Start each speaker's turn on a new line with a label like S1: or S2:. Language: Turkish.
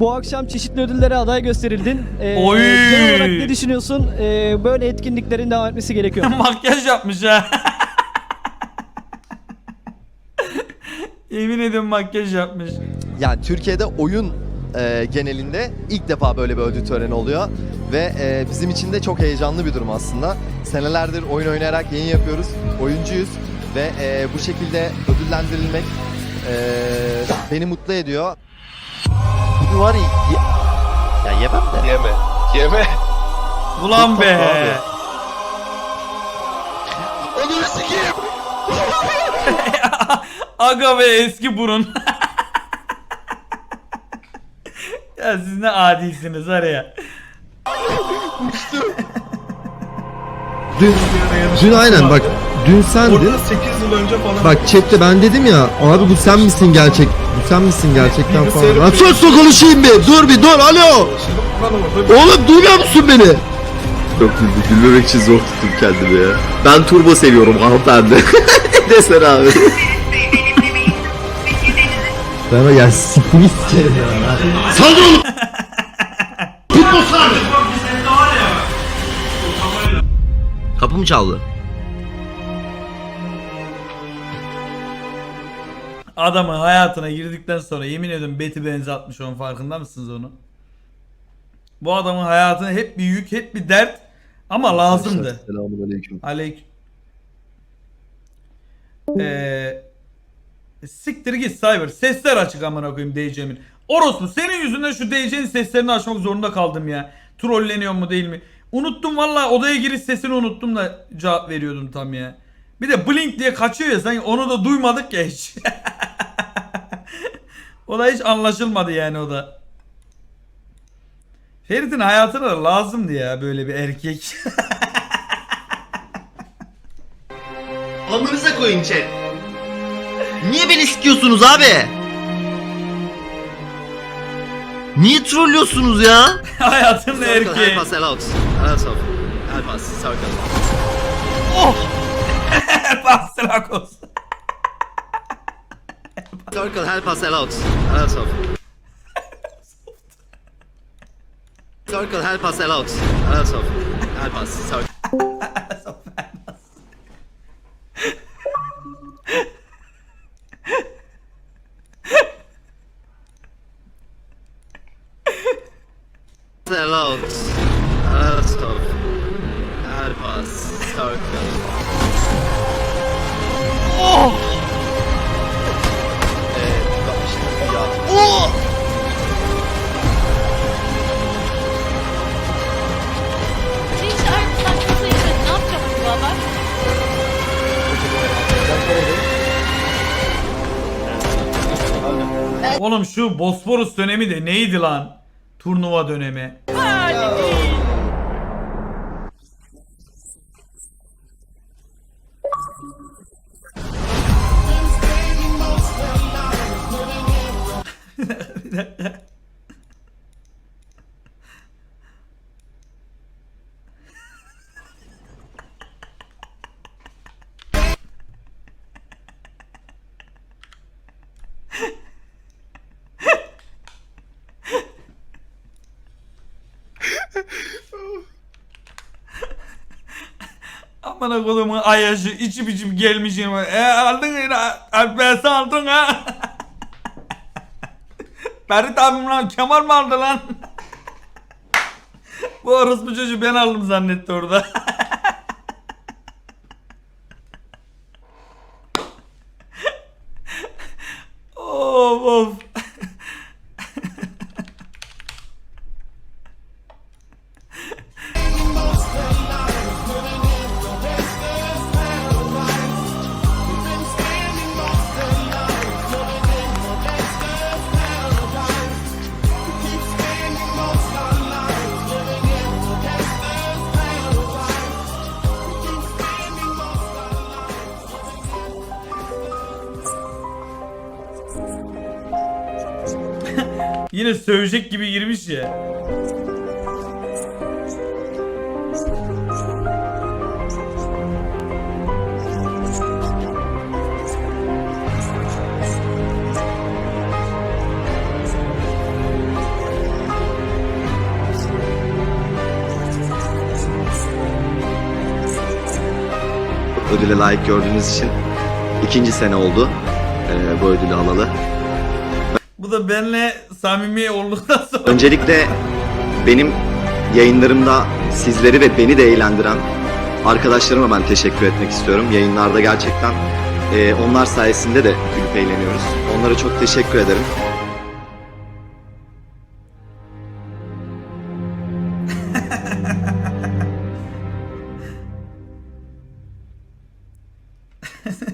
S1: Bu akşam çeşitli ödüllere aday gösterildin. Ee,
S2: Oy!
S1: Genel olarak ne düşünüyorsun? Ee, böyle etkinliklerin devam etmesi gerekiyor.
S2: Makyaj yapmış ha. Yemin ediyorum makyaj yapmış.
S3: Yani Türkiye'de oyun e, genelinde ilk defa böyle bir ödül töreni oluyor ve e, bizim için de çok heyecanlı bir durum aslında. Senelerdir oyun oynayarak yayın yapıyoruz, oyuncuyuz ve e, bu şekilde ödüllendirilmek e, beni mutlu ediyor. Bu var ya, ya yemem de.
S4: Yeme. Yeme.
S2: Ulan be.
S3: Onu sikeyim.
S2: Aga ve eski burun. ya siz ne adisiniz var ya.
S5: Dün, dün aynen bak dün sendin.
S4: Orada 8 yıl önce falan.
S5: Bak chatte ben dedim ya abi bu sen misin gerçek? Bu sen misin gerçekten falan. Lan sus sus konuşayım bir. Dur bir dur alo. Oğlum duymuyor musun beni?
S6: Çok güldü. Gülmemek için zor tuttum kendimi ya. Ben turbo seviyorum hanımefendi. ne desene abi.
S5: Ben o ya sikini sikerim ya. Saldır oğlum.
S6: Kapı mı çaldı?
S2: Adamın hayatına girdikten sonra yemin ediyorum beti benzi atmış onun farkında mısınız onu? Bu adamın hayatına hep bir yük, hep bir dert ama lazımdı.
S6: Selamun aleyküm.
S2: Aleyküm. Ee, siktir git Cyber. Sesler açık amına koyayım DC'min. Orospu senin yüzünden şu DC'nin seslerini açmak zorunda kaldım ya. Trolleniyor mu değil mi? Unuttum valla odaya giriş sesini unuttum da cevap veriyordum tam ya. Bir de blink diye kaçıyor ya sanki onu da duymadık ya hiç. o da hiç anlaşılmadı yani o da. Ferit'in hayatına da lazımdı ya böyle bir erkek.
S6: Amınıza koyun chat. Niye beni sikiyorsunuz abi? Niye trollüyorsunuz ya?
S2: Hayatının erkeği.
S6: Help us. Help us. Help us. Circle help us. Help us. Circle help us out. Help us. Help us. Circle. Help us. Help us. Help
S2: Oğlum şu Bosporus dönemi de neydi lan? Turnuva dönemi. Bir dakika. Amına kodumun ayacı içim içim gelmişim. E aldın yine alfabesi aldın ha. Ferit abim lan Kemal mi aldı lan? Bu orospu çocuğu ben aldım zannetti orada. Yine sövecek gibi girmiş ya.
S6: ödüle layık gördüğünüz için ikinci sene oldu e, bu ödülü alalı.
S2: Bu da benle samimi olduktan sonra.
S6: Öncelikle benim yayınlarımda sizleri ve beni de eğlendiren arkadaşlarıma ben teşekkür etmek istiyorum. Yayınlarda gerçekten e, onlar sayesinde de gülüp eğleniyoruz. Onlara çok teşekkür ederim.